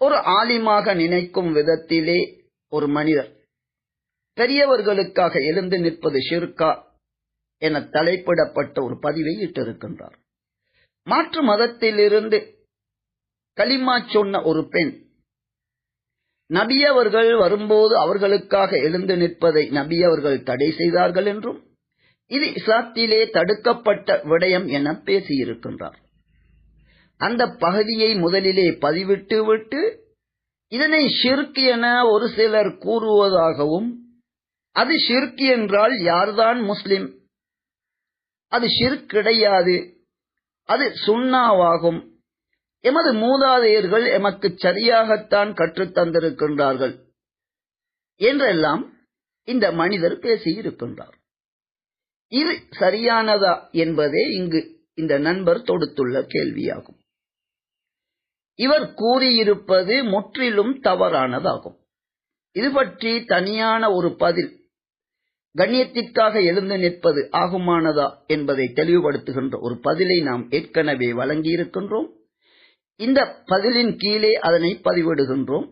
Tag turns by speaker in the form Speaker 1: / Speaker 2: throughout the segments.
Speaker 1: ஒரு ஆலிமாக நினைக்கும் விதத்திலே ஒரு மனிதர் பெரியவர்களுக்காக எழுந்து நிற்பது ஷிர்கா என தலைப்பிடப்பட்ட ஒரு பதிவை இட்டிருக்கின்றார். மாற்று மதத்திலிருந்து களிமா சொன்ன ஒரு பெண் நபியவர்கள் வரும்போது அவர்களுக்காக எழுந்து நிற்பதை நபியவர்கள் தடை செய்தார்கள் என்றும் இது இஸ்லாத்திலே தடுக்கப்பட்ட விடயம் என பேசியிருக்கின்றார். அந்த பகுதியை முதலிலே பதிவிட்டு விட்டு இதனை ஷிர்க் என ஒரு சிலர் கூறுவதாகவும் அது ஷிர்க் என்றால் யார்தான் முஸ்லிம்? அது ஷிர்க் கிடையாது. அது சுண்ணாவாகும். எமது மூதாதையர்கள் எமக்கு சரியாகத்தான் கற்றுத் தந்திருக்கின்றார்கள். என்றெல்லாம் இந்த மனிதர் பேசியிருக்கின்றார். இது சரியானதா என்பதே இங்கு இந்த நண்பர் தொடுத்துள்ள கேள்வியாகும். இவர் கூறியிருப்பது முற்றிலும் தவறானதாகும். இது பற்றி தனியான ஒரு பதில் கண்ணியத்திற்காக எழுந்து நிற்பது ஆகுமானதா என்பதை தெளிவுபடுத்துகின்ற ஒரு பதிலை நாம் ஏற்கனவே வழங்கியிருக்கின்றோம். இந்த பதிலின் கீழே அதனை பதிவிடுகின்றோம்.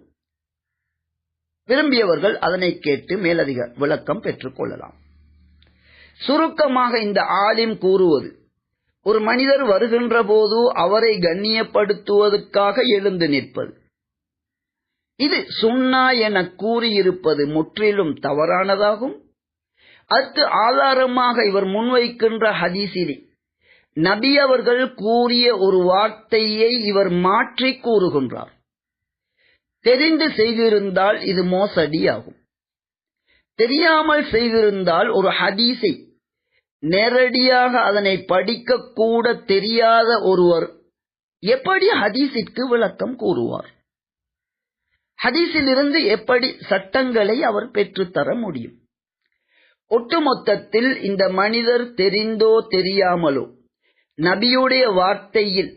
Speaker 1: விரும்பியவர்கள் அதனை கேட்டு மேலதிக விளக்கம் பெற்றுக் கொள்ளலாம். சுருக்கமாக இந்த ஆலிம் கூறுவது ஒரு மனிதர் வருகின்ற போது அவரை கண்ணியப்படுத்துவதற்காக எழுந்து நிற்பது. இது சுண்ணா என கூறியிருப்பது முற்றிலும் தவறானதாகும். அடுத்து ஆதாரமாக இவர் முன்வைக்கின்ற ஹதீசிலே நபி அவர்கள் கூறிய ஒரு வார்த்தையை இவர் மாற்றி கூறுகின்றார். தெரிந்து செய்திருந்தால் இது மோசடியாகும். தெரியாமல் செய்திருந்தால் ஒரு ஹதீஸை நேரடியாக அதனை படிக்க கூட தெரியாத ஒருவர் எப்படி ஹதீஸிற்கு விளக்கம் கூறுவார்? ஹதீஸிலிருந்து எப்படி சட்டங்களை அவர் பெற்றுத்தர முடியும்? ஒட்டுமொத்தத்தில் இந்த மனிதர் தெரிந்தோ தெரியாமலோ நபியுடைய வார்த்தையில்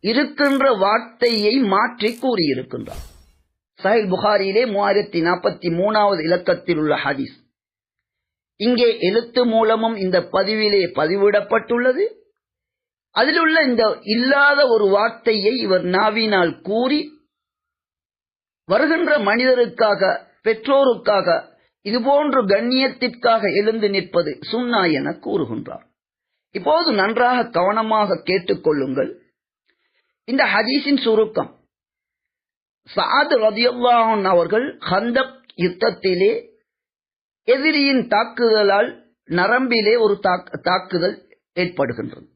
Speaker 1: இருக்கின்ற வார்த்தையை மாற்றி கூறியிருக்கின்றார். சஹில் புகாரியிலே மூவாயிரத்தி நாற்பத்தி மூணாவது இலக்கத்தில் உள்ள ஹதீஸ். இங்கே எழுத்து மூலமும் இந்த பதிவிலே பதிவிடப்பட்டுள்ளது. அதில் உள்ள இந்த இல்லாத ஒரு வார்த்தையை இவர் நாவினால் கூறி வருகின்ற மனிதருக்காக பெற்றோருக்காக இதுபோன்று கண்ணியத்திற்காக எழுந்து நிற்பது சுண்ணா என கூறுகின்றார். இப்போது நன்றாக கவனமாக கேட்டுக்கொள்ளுங்கள் இந்த ஹதீஸின் சுருக்கம். சாது ரதியுல்லாஹன் அவர்கள் ஹந்தக் யுத்தத்திலே எதிரியின் தாக்குதலால் நரம்பிலே ஒரு தாக்குதல் ஏற்படுகின்றது.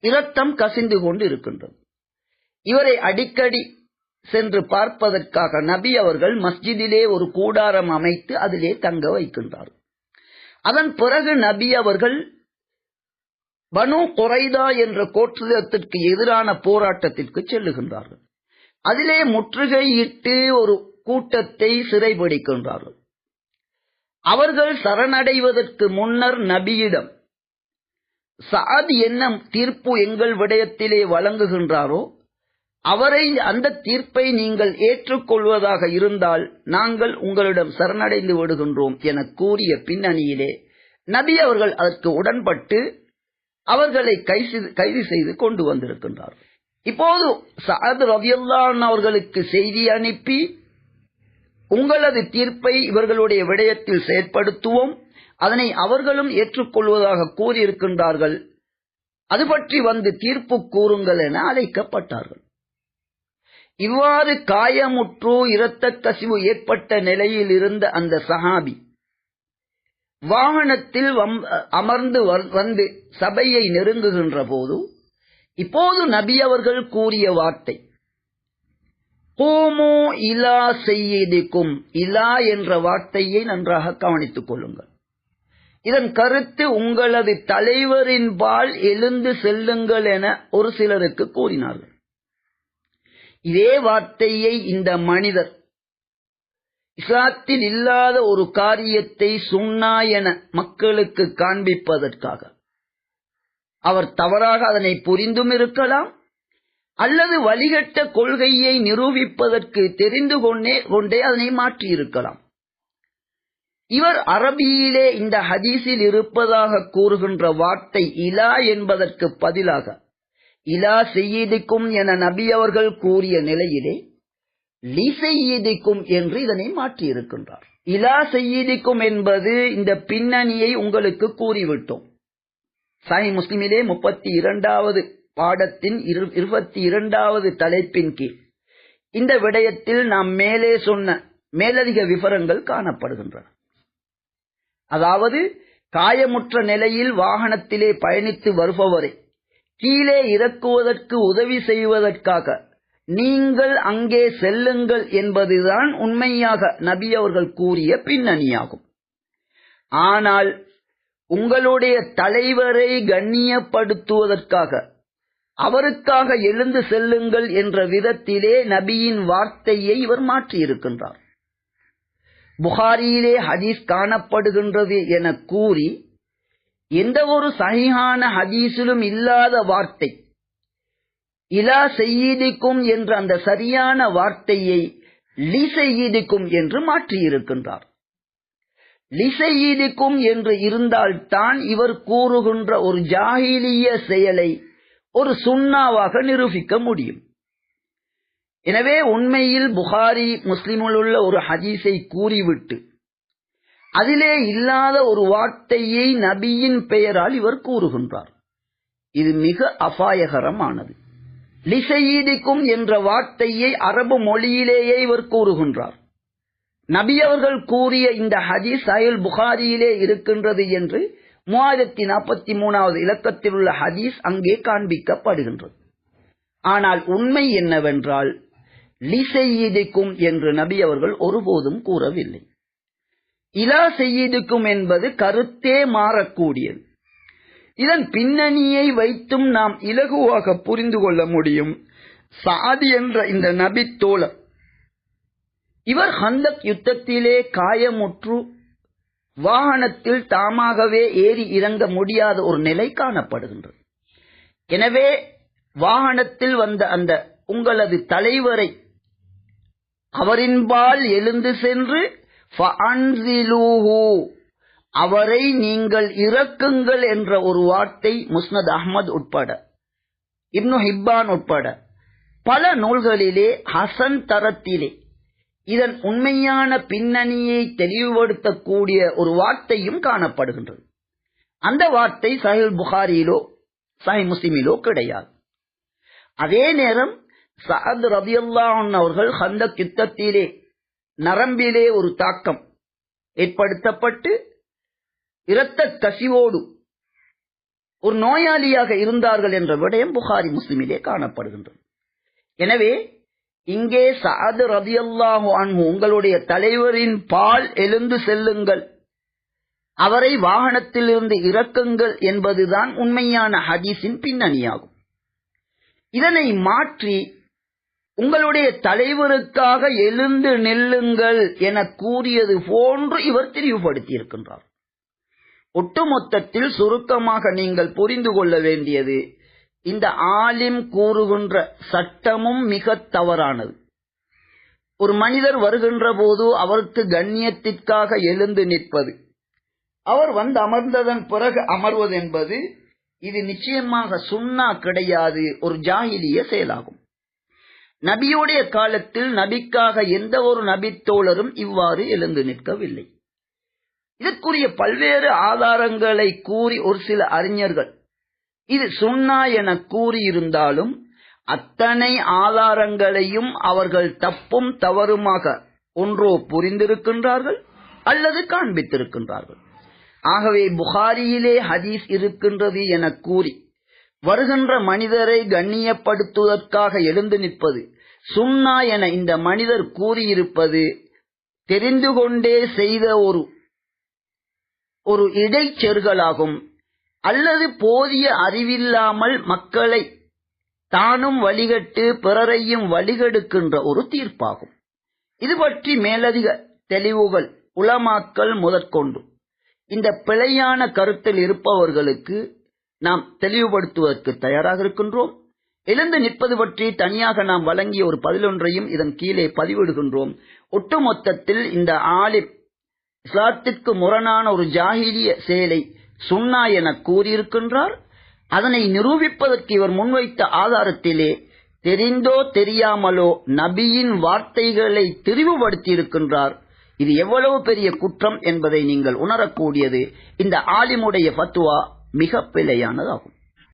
Speaker 1: இரத்தம் கசிந்து கொண்டு இருக்கின்றது. இவரை அடிக்கடி சென்று பார்ப்பதற்காக நபி அவர்கள் மஸ்ஜிதிலே ஒரு கூடாரம் அமைத்து அதிலே தங்க வைக்கின்றார் அதன் பிறகு நபி அவர்கள் பனு குறைதா என்ற கோற்றுதத்திற்கு எதிரான போராட்டத்திற்கு செல்லுகின்றார்கள். அதிலே முற்றுகையிட்டு ஒரு கூட்டத்தை சிறைபிடிக்கின்றார்கள். அவர்கள் சரணடைவதற்கு முன்னர் நபியிடம் சாத் என்ன தீர்ப்பு எங்கள் விடயத்திலே வழங்குகின்றாரோ அவரை அந்த தீர்ப்பை நீங்கள் ஏற்றுக்கொள்வதாக இருந்தால் நாங்கள் உங்களிடம் சரணடைந்து விடுகின்றோம் என கூறிய பின்னணியிலே நபி அவர்கள் அதற்கு உடன்பட்டு அவர்களை கைது செய்து கொண்டு வந்திருக்கின்றார் இப்போது சாத் ரவியல்லான் அவர்களுக்கு செய்தி அனுப்பி உங்களது தீர்ப்பை இவர்களுடைய விடயத்தில் செயற்படுத்துவோம். அதனை அவர்களும் ஏற்றுக்கொள்வதாக கூறியிருக்கின்றார்கள். அது பற்றி வந்து தீர்ப்பு கூறுங்கள் என அழைக்கப்பட்டார்கள். இவ்வாறு காயமுற்று இரத்த கசிவு ஏற்பட்ட நிலையில் இருந்த அந்த சஹாபி வாகனத்தில் அமர்ந்து வந்து சபையை நெருங்குகின்ற போது இப்போது நபி அவர்கள் கூறிய வார்த்தை கோமோ இலா செய்யதிக்கும். இலா என்ற வார்த்தையை நன்றாக கவனித்துக் கொள்ளுங்கள். இதன் கருத்து உங்களது தலைவரின் பால் எழுந்து செல்லுங்கள் என ஒரு சிலருக்கு கூறினார்கள். இதே வார்த்தையை இந்த மனிதர் இஸ்லாத்தில் இல்லாத ஒரு காரியத்தை சுண்ணா என மக்களுக்கு காண்பிப்பதற்காக. அவர் தவறாக அதனை புரிந்தும் இருக்கலாம் அல்லது வழிகட்ட கொள்கையை நிரூபிப்பதற்கு தெரிந்து கொண்டே கொண்டே அதனை மாற்றியிருக்கலாம். இவர் அரபியிலே இந்த ஹதீஸில் இருப்பதாக கூறுகின்ற வார்த்தை இலா என்பதற்கு பதிலாக இலா செய்யிடிக்கும் என நபி அவர்கள் கூறிய நிலையிலே லிசையீதிக்கும் என்று இதனை மாற்றி இருக்கின்றார் இலா செய்யீதிக்கும் என்பது இந்த பின்னணியை உங்களுக்கு கூறிவிட்டோம். சாய் முஸ்லிமிலே முப்பத்தி இரண்டாவது பாடத்தின் இருபத்தி இரண்டாவது தலைப்பின் கீழ். இந்த விடயத்தில் நாம் மேலே சொன்ன மேலதிக விவரங்கள் காணப்படுகின்றன. அதாவது காயமுற்ற நிலையில் வாகனத்திலே பயணித்து வருபவரை கீழே இறக்குவதற்கு உதவி செய்வதற்காக நீங்கள் அங்கே செல்லுங்கள் என்பதுதான் உண்மையாக நபி அவர்கள் கூறிய பின்னணியாகும். ஆனால் உங்களுடைய தலைவரை கண்ணியப்படுத்துவதற்காக அவருக்காக எழுந்து செல்லுங்கள் என்ற விதத்திலே நபியின் வார்த்தையை இவர் மாற்றியிருக்கின்றார். புகாரியிலே ஹதீஸ் காணப்படுகின்றது என கூறி எந்த ஒரு சகிஹான ஹதீஸிலும் இல்லாத வார்த்தை இலா செய்யீதிக்கும் என்ற அந்த சரியான வார்த்தையை லி செய்யீதிக்கும் என்று மாற்றியிருக்கின்றார். லிசையீதிக்கும் என்று இருந்தால்தான் இவர் கூறுகின்ற ஒரு ஜாகிலிய செயலை ஒரு சுண்ணாவாக நிரூபிக்க முடியும். எனவே உண்மையில் புகாரி முஸ்லிமில் உள்ள ஒரு ஹதீஸை கூறிவிட்டு அதிலே இல்லாத ஒரு வார்த்தையை நபியின் பெயரால் இவர் கூறுகின்றார். இது மிக அபாயகரமானது. லிசையீதிக்கும் என்ற வார்த்தையை அரபு மொழியிலேயே இவர் கூறுகின்றார். நபி அவர்கள் கூறிய இந்த ஹதீஸ் அயல் புகாரியிலே இருக்கின்றது என்று மூவாயிரத்தி நாற்பத்தி மூணாவது இலக்கத்தில் உள்ள ஹதீஸ் அங்கே காண்பிக்கப்படுகின்றது. ஆனால் உண்மை என்னவென்றால் லிசெய்யீதிக்கும் என்று நபி அவர்கள் ஒருபோதும் கூறவில்லை. இலா செய்யதுக்கும் என்பது கருத்தே மாறக்கூடியது. இதன் பின்னணியை வைத்தும் நாம் இலகுவாக புரிந்து கொள்ள முடியும். சாதி என்ற இந்த நபி தோழர் இவர் ஹந்தக் யுத்தத்திலே காயமுற்று வாகனத்தில் தாமாகவே ஏறி இறங்க முடியாத ஒரு நிலை காணப்படுகின்றது. எனவே வாகனத்தில் வந்த அந்த உங்களது தலைவரை அவரின்பால் எழுந்து சென்று அவரை நீங்கள் இறக்குங்கள் என்ற ஒரு வார்த்தை முஸ்னத் அஹ்மத் உட்பட இப்னு ஹிப்பான் உட்பட பல நூல்களிலே ஹசன் தரத்திலே இதன் உண்மையான பின்னணியை தெளிவுபடுத்தக்கூடிய ஒரு வார்த்தையும் காணப்படுகின்றது. அந்த வார்த்தை சஹில் புகாரியிலோ சஹி முஸ்லிமிலோ கிடையாது. அதே நேரம் சஹத் ரதியல்லாஹன் அவர்கள் ஹந்த யுத்தத்திலே நரம்பிலே ஒரு தாக்கம் ஏற்படுத்தப்பட்டு இரத்த கசிவோடு ஒரு நோயாளியாக இருந்தார்கள் என்ற விடயம் புகாரி முஸ்லிமிலே காணப்படுகின்றது. எனவே இங்கே சாது ரதியல்லாஹு அன்பு உங்களுடைய தலைவரின் பால் எழுந்து செல்லுங்கள். அவரை வாகனத்திலிருந்து இறக்குங்கள் என்பதுதான் உண்மையான ஹதீஸின் பின்னணியாகும். இதனை மாற்றி உங்களுடைய தலைவருக்காக எழுந்து நெல்லுங்கள் என கூறியது போன்று இவர் தெளிவுபடுத்தியிருக்கின்றார். ஒட்டுமொத்தத்தில் சுருக்கமாக நீங்கள் புரிந்து கொள்ள வேண்டியது இந்த ஆலிம் கூறுகின்ற சட்டமும் மிக தவறானது. ஒரு மனிதர் வருகின்ற போது அவருக்கு கண்ணியத்திற்காக எழுந்து நிற்பது. அவர் வந்து அமர்ந்ததன் பிறகு அமர்வது என்பது இது நிச்சயமாக சுண்ணா கிடையாது ஒரு ஜாகிலிய செயலாகும். நபியுடைய காலத்தில் நபிக்காக எந்த ஒரு நபித்தோழரும் இவ்வாறு எழுந்து நிற்கவில்லை. இதற்குரிய பல்வேறு ஆதாரங்களை கூறி ஒரு சில அறிஞர்கள் இது சுண்ணா என கூறியிருந்தாலும் அத்தனை ஆதாரங்களையும் அவர்கள் தப்பும் தவறுமாக ஒன்றோ புரிந்திருக்கின்றார்கள் அல்லது காண்பித்திருக்கின்றார்கள். ஆகவே புகாரியிலே ஹதீஸ் இருக்கின்றது என கூறி வருகின்ற மனிதரை கண்ணியப்படுத்துவதற்காக எழுந்து நிற்பது சுண்ணா என இந்த மனிதர் கூறியிருப்பது தெரிந்து கொண்டே செய்த ஒரு ஒரு இடைச்செருகலாகும் அல்லது போதிய அறிவில்லாமல் மக்களை தானும் வழிகட்டு பிறரையும் வழிகெடுக்கின்ற ஒரு தீர்ப்பாகும். இது பற்றி மேலதிக தெளிவுகள் உளமாக்கல் முதற்கொண்டு. இந்த பிழையான கருத்தில் இருப்பவர்களுக்கு நாம் தெளிவுபடுத்துவதற்கு தயாராக இருக்கின்றோம். எழுந்து நிற்பது பற்றி தனியாக நாம் வழங்கிய ஒரு பதிலொன்றையும் இதன் கீழே பதிவிடுகின்றோம். ஒட்டுமொத்தத்தில் இந்த ஆலிப் இஸ்லாத்திற்கு முரணான ஒரு ஜாகிரிய செயலை சுண்ணா என கூறியிருக்கின்றார். அதனை நிரூபிப்பதற்கு இவர் முன்வைத்த ஆதாரத்திலே தெரிந்தோ தெரியாமலோ நபியின் வார்த்தைகளை திரிவுபடுத்தியிருக்கின்றார். இது எவ்வளவு பெரிய குற்றம் என்பதை நீங்கள் உணரக்கூடியது. இந்த ஆலிமுடைய பத்துவா மிக பிழையானதாகும்.